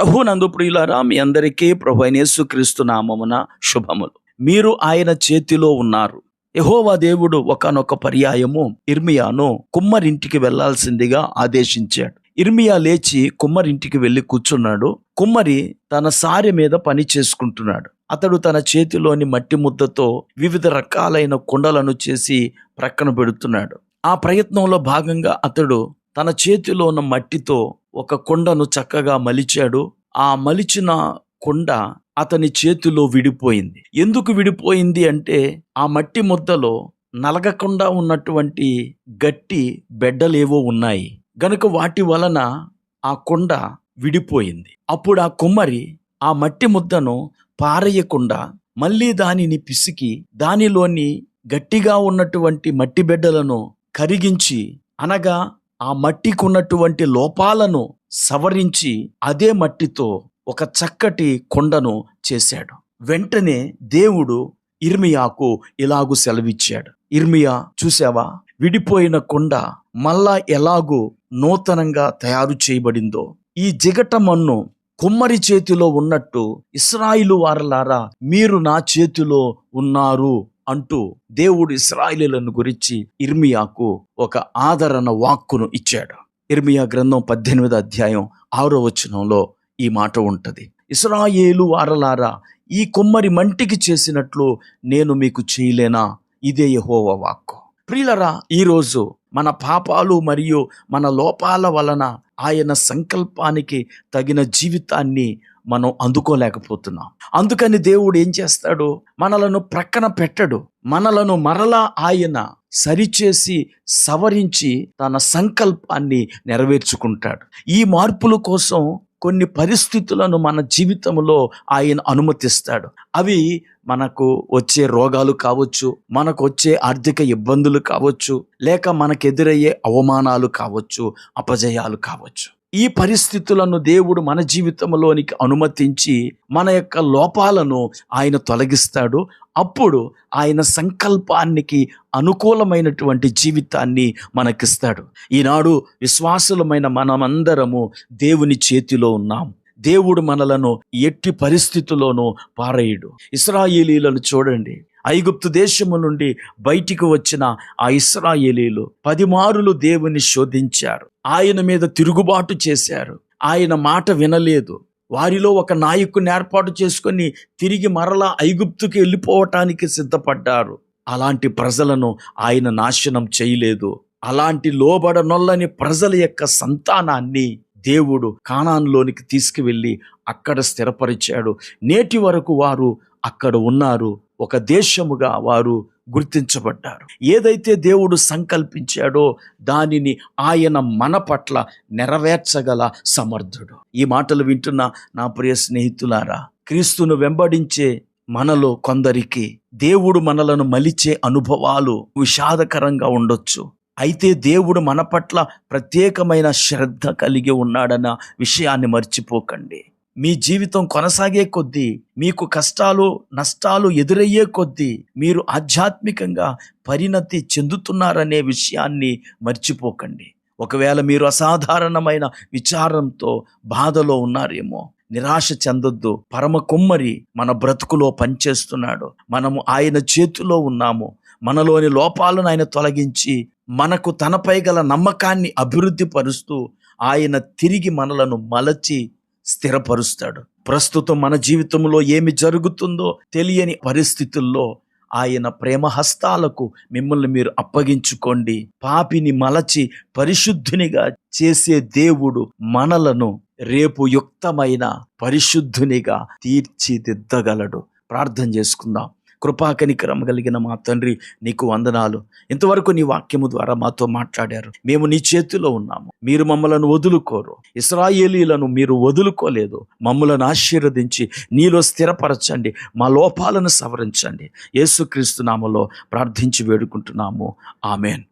ప్రభు నందు ప్రియులారా మీ అందరికీ ప్రభు అయిన యేసుక్రీస్తు నామమున శుభములు. మీరు ఆయన చేతిలో ఉన్నారు. యహోవా దేవుడు ఒకనొక పర్యాయము ఇర్మియాను కుమ్మరింటికి వెళ్ళాల్సిందిగా ఆదేశించాడు. ఇర్మియా లేచి కుమ్మరింటికి వెళ్ళి కూర్చున్నాడు. కుమ్మరి తన సారి మీద పని చేసుకుంటున్నాడు. అతడు తన చేతిలోని మట్టి ముద్దతో వివిధ రకాలైన కుండలను చేసి ప్రక్కన పెడుతున్నాడు. ఆ ప్రయత్నంలో భాగంగా అతడు తన చేతిలో ఉన్న మట్టితో ఒక కొండను చక్కగా మలిచాడు. ఆ మలిచిన కొండ అతని చేతిలో విడిపోయింది. ఎందుకు విడిపోయింది అంటే ఆ మట్టి ముద్దలో నలగకుండా ఉన్నటువంటి గట్టి బెడ్డలేవో ఉన్నాయి. గనుక వాటి వలన ఆ కొండ విడిపోయింది. అప్పుడు ఆ కుమ్మరి ఆ మట్టి ముద్దను పారేయకుండా మళ్ళీ దానిని పిసికి దానిలోని గట్టిగా ఉన్నటువంటి మట్టి బెడ్డలను కరిగించి అనగా ఆ మట్టికి ఉన్నటువంటి లోపాలను సవరించి అదే మట్టితో ఒక చక్కటి కొండను చేశాడు. వెంటనే దేవుడు ఇర్మియాకు ఇలాగు సెలవిచ్చాడు. ఇర్మియా చూసావా విడిపోయిన కొండ మళ్ళా ఎలాగూ నూతనంగా తయారు చేయబడిందో. ఈ జిగట మన్ను కుమ్మరి చేతిలో ఉన్నట్టు ఇస్రాయిలు వారలారా మీరు నా చేతిలో ఉన్నారు. అంటూ దేవుడు ఇస్రాయిలీలను గురించి ఇర్మియాకు ఒక ఆదరణ వాక్కును ఇచ్చాడు. ఇర్మియా గ్రంథం పద్దెనిమిది అధ్యాయం ఆరో వచనంలో ఈ మాట ఉంటుంది. ఇస్రాయేలు వారలారా ఈ కుమ్మరి మంటికి చేసినట్లు నేను మీకు చేయలేనా? ఇదే యహోవ వాక్కు. ప్రియులరా ఈరోజు మన పాపాలు మరియు మన లోపాల వలన ఆయన సంకల్పానికి తగిన జీవితాన్ని మనం అందుకోలేకపోతున్నాం. అందుకని దేవుడు ఏం చేస్తాడు? మనలను ప్రక్కన పెట్టడు. మనలను మరలా ఆయన సరిచేసి సవరించి తన సంకల్పాన్ని నెరవేర్చుకుంటాడు. ఈ మార్పుల కోసం కొన్ని పరిస్థితులను మన జీవితంలో ఆయన అనుమతిస్తాడు. అవి మనకు వచ్చే రోగాలు కావచ్చు మనకు వచ్చే ఆర్థిక ఇబ్బందులు కావచ్చు లేక మనకు ఎదురయ్యే అవమానాలు కావచ్చు అపజయాలు కావచ్చు. ఈ పరిస్థితులను దేవుడు మన జీవితంలోనికి అనుమతించి మన యొక్క లోపాలను ఆయన తొలగిస్తాడు. అప్పుడు ఆయన సంకల్పానికి అనుకూలమైనటువంటి జీవితాన్ని మనకిస్తాడు. ఈనాడు విశ్వాసులమైన మనమందరము దేవుని చేతిలో ఉన్నాం. దేవుడు మనలను ఎట్టి పరిస్థితుల్లోనూ పారేయుడు. ఇస్రాయేలీలను చూడండి. ఐగుప్తు దేశము నుండి బయటికి వచ్చిన ఆ ఇస్రాయేలీలు పదిమారులు దేవుని శోధించారు. ఆయన మీద తిరుగుబాటు చేశారు. ఆయన మాట వినలేదు. వారిలో ఒక నాయకుని ఏర్పాటు చేసుకొని తిరిగి మరలా ఐగుప్తుకి వెళ్ళిపోవటానికి సిద్ధపడ్డారు. అలాంటి ప్రజలను ఆయన నాశనం చేయలేదు. అలాంటి లోబడనొల్లని ప్రజల యొక్క సంతానాన్ని దేవుడు కానాన్లోనికి తీసుకువెళ్ళి అక్కడ స్థిరపరిచాడు. నేటి వరకు వారు అక్కడ ఉన్నారు. ఒక దేశముగా వారు గుర్తించబడ్డారు. ఏదైతే దేవుడు సంకల్పించాడో దానిని ఆయన మన పట్ల నెరవేర్చగల సమర్థుడు. ఈ మాటలు వింటున్న నా ప్రియ స్నేహితులారా క్రీస్తును వెంబడించే మనలో కొందరికి దేవుడు మనలను మలిచే అనుభవాలు విషాదకరంగా ఉండొచ్చు. అయితే దేవుడు మన పట్ల ప్రత్యేకమైన శ్రద్ధ కలిగి ఉన్నాడన్న విషయాన్ని మర్చిపోకండి. మీ జీవితం కొనసాగే కొద్దీ మీకు కష్టాలు నష్టాలు ఎదురయ్యే కొద్దీ మీరు ఆధ్యాత్మికంగా పరిణతి చెందుతున్నారనే విషయాన్ని మర్చిపోకండి. ఒకవేళ మీరు అసాధారణమైన విచారంతో బాధలో ఉన్నారేమో నిరాశ చెందొద్దు. పరమ కుమ్మరి మన బ్రతుకులో పనిచేస్తున్నాడు. మనము ఆయన చేతిలో ఉన్నాము. మనలోని లోపాలను ఆయన తొలగించి మనకు తనపై గల నమ్మకాన్ని అభివృద్ధి పరుస్తూ ఆయన తిరిగి మనలను మలచి స్థిరపరుస్తాడు. ప్రస్తుతం మన జీవితంలో ఏమి జరుగుతుందో తెలియని పరిస్థితుల్లో ఆయన ప్రేమ హస్తాలకు మిమ్మల్ని మీరు అప్పగించుకోండి. పాపిని మలచి పరిశుద్ధునిగా చేసే దేవుడు మనలను రేపు యుక్తమైన పరిశుద్ధునిగా తీర్చిదిద్దగలడు. ప్రార్థన చేసుకుందాం. కృపాకనికరం కలిగిన మా తండ్రి నీకు వందనాలు. ఇంతవరకు నీ వాక్యము ద్వారా మాతో మాట్లాడారు. మేము నీ చేతిలో ఉన్నాము. మీరు మమ్మలను వదులుకోరు. ఇస్రాయేలీలను మీరు వదులుకోలేదు. మమ్మలను ఆశీర్వదించి నీలో స్థిరపరచండి. మా లోపాలను సవరించండి. యేసుక్రీస్తు నామలో ప్రార్థించి వేడుకుంటున్నాము. ఆమెన్.